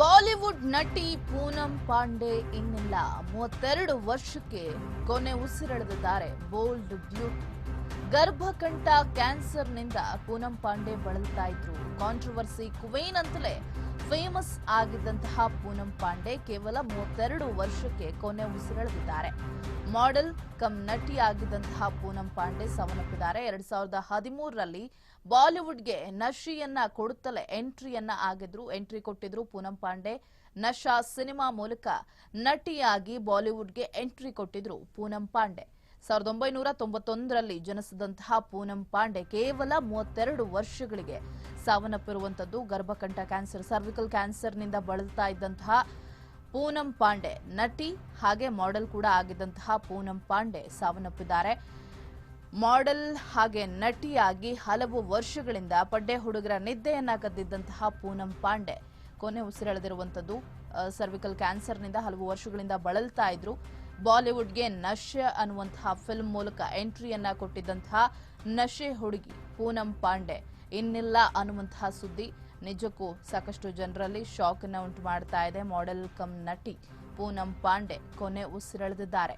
Bollywood ನಟಿ ಪೂನಂ ಪಾಂಡೆ ಇನ್ನಿಲ್ಲ. ಮೂವತ್ತೆರಡು ವರ್ಷಕ್ಕೆ ಕೊನೆ ಉಸಿರೆಳೆದಿದ್ದಾರೆ ಬೋಲ್ಡ್ ಬ್ಯೂಟಿ ಗರ್ಭಕಂಠ ಕ್ಯಾನ್ಸರ್ನಿಂದ ಪೂನಂ ಪಾಂಡೆ ಬಳಲ್ತಾ ಇದ್ರು. ಕಾಂಟ್ರವರ್ಸಿ ಕ್ವೀನ್ ಅಂತಲೇ ಫೇಮಸ್ ಆಗಿದ್ದಂತಹ ಪೂನಂ ಪಾಂಡೆ ಕೇವಲ ಮೂವತ್ತೆರಡು ವರ್ಷಕ್ಕೆ ಕೊನೆ ಉಸಿರೆಳೆದಿದ್ದಾರೆ. ಮಾಡೆಲ್ ಕಮ್ ನಟಿ ಆಗಿದ್ದಂತಹ ಪೂನಂ ಪಾಂಡೆ ಸವನಪ್ಪಿದ್ದಾರೆ ಎರಡ್ ಸಾವಿರದ ಹದಿಮೂರರಲ್ಲಿ ಬಾಲಿವುಡ್ಗೆ ನಶಿಯನ್ನ ಕೊಡುತ್ತಲೇ ಎಂಟ್ರಿಯನ್ನ ಆಗಿದ್ರು, ಎಂಟ್ರಿ ಕೊಟ್ಟಿದ್ರು ಪೂನಂ ಪಾಂಡೆ. ನಶಾ ಸಿನಿಮಾ ಮೂಲಕ ನಟಿಯಾಗಿ ಬಾಲಿವುಡ್ಗೆ ಎಂಟ್ರಿ ಕೊಟ್ಟಿದ್ರು ಪೂನಂ ಪಾಂಡೆ. ಸಾವಿರದ ಒಂಬೈನೂರ ತೊಂಬತ್ತೊಂದರಲ್ಲಿ ಜನಿಸಿದಂತಹ ಪೂನಂ ಪಾಂಡೆ ಕೇವಲ ಮೂವತ್ತೆರಡು ವರ್ಷಗಳಿಗೆ ಸಾವನ್ನಪ್ಪಿರುವಂತದ್ದು ಗರ್ಭಕಂಠ ಕ್ಯಾನ್ಸರ್ ಸರ್ವಿಕಲ್ ಕ್ಯಾನ್ಸರ್ನಿಂದ ಬಳಲ್ತಾ ಇದ್ದಂತಹ ಪೂನಂ ಪಾಂಡೆ ನಟಿ, ಹಾಗೆ ಮಾಡೆಲ್ ಕೂಡ ಆಗಿದ್ದಂತಹ ಪೂನಂ ಪಾಂಡೆ ಸಾವನ್ನಪ್ಪಿದ್ದಾರೆ. ಮಾಡೆಲ್ ಹಾಗೆ ನಟಿಯಾಗಿ ಹಲವು ವರ್ಷಗಳಿಂದ ಪಡ್ಡೆ ಹುಡುಗರ ನಿದ್ದೆಯನ್ನ ಕದ್ದಿದ್ದಂತಹ ಪೂನಂ ಪಾಂಡೆ ಕೊನೆ ಉಸಿರೆಳೆದಿರುವಂತದ್ದು ಸರ್ವಿಕಲ್ ಕ್ಯಾನ್ಸರ್ನಿಂದ ಹಲವು ವರ್ಷಗಳಿಂದ ಬಳಲ್ತಾ ಇದ್ರು. ಬಾಲಿವುಡ್ಗೆ ನಶೆ ಅನ್ನುವಂತಹ ಫಿಲ್ಮ್ ಮೂಲಕ ಎಂಟ್ರಿಯನ್ನ ಕೊಟ್ಟಿದ್ದಂತಹ ನಶೆ ಹುಡುಗಿ ಪೂನಂ ಪಾಂಡೆ. ಇನ್ನಿಲ್ಲ ಅನ್ನುವಂತಹ ಸುದ್ದಿ. ನಿಜಕ್ಕೂ ಸಾಕಷ್ಟು ಜನರಲ್ಲಿ ಶಾಕ್ ಅನ್ನ ಉಂಟು ಮಾಡ್ತಾ ಇದೆ. ಮಾಡೆಲ್ ಕಮ್ ನಟಿ ಪೂನಂ ಪಾಂಡೆ ಕೊನೆ ಉಸಿರೆಳೆದಿದ್ದಾರೆ.